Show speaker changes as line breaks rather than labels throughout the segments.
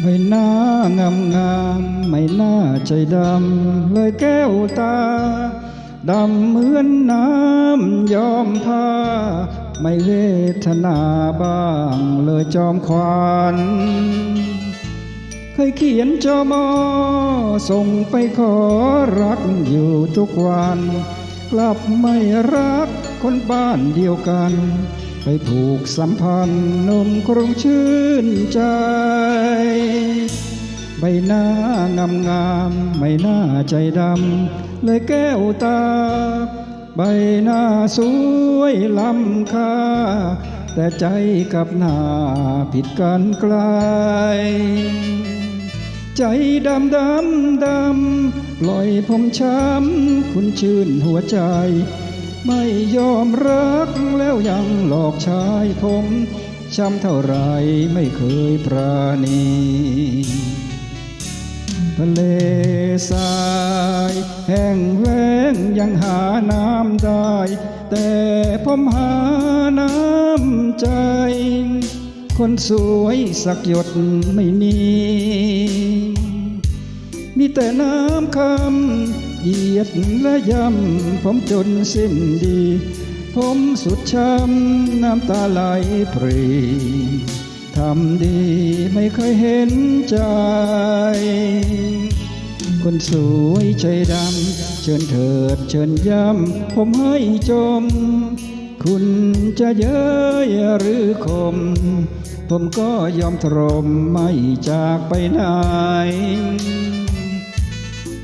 ไม่น่างามงามไม่น่าใจดำ เลยแก้วตา ดำเหมือนน้ำยอมผ้า ไม่เวทนาบ้าง เลยจอมควานเคยเขียนจอมอส่งไปขอรักอยู่ทุกวัน กลับไม่รักคนบ้านเดียวกัน ไปผูกสัมพันธ์นมครงชื่นใจ ใบหน้างามงามไม่น่าใจดำเลยแก้วตา ใบหน้าสวยล้ำค่า แต่ใจกับหน้าผิดกันไกล ใจดำดำดำปล่อยผมช้ำคุณชื่นหัวใจ ไม่ยอมรักแล้วยังหลอกชายผมช้ำเท่าไรไม่เคยปราณี ทะเลทรายแห้งแล้งยังหาน้ำได้ แต่ผมหาน้ำใจ คนสวยสักหยดไม่มีมีแต่น้ำคำเหยียดและย่ำผมจนสิ้นดี ผมสุดช้ำน้ำตาไหลปรี ทำดีไม่เคยเห็นใจ คนสวยใจดำ เชิญเถิดเชิญย้ำ ผมให้จม คุณจะเย้ยหรือคม ผมก็ยอมทรมไม่จากไปไหน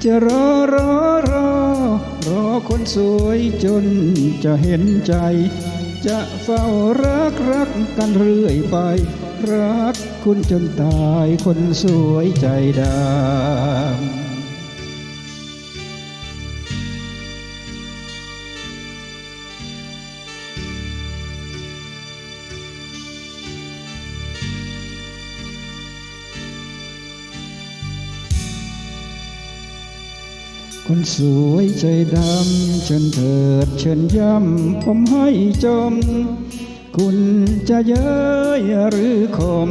จะรอรอรอรอคนสวยจนจะเห็นใจ จะเฝ้ารักรักกันเรื่อยไป รักคุณจนตายคนสวยใจดำ คนสวยใจดำเชิญเถิดเชิญย้ำผมให้จม คุณจะเย้ยหรือคม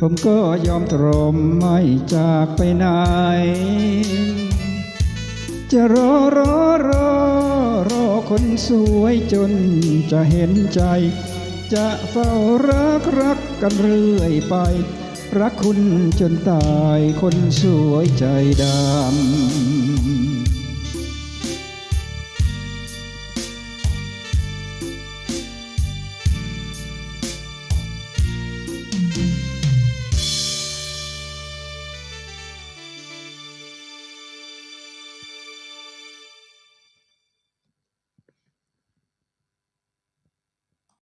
ผมก็ยอมตรมไม่จากไปไหน จะรอรอรอรอคนสวยจนจะเห็นใจ จะเฝ้ารักรักกันเรื่อยไป รักคุณจนตายคนสวยใจดำ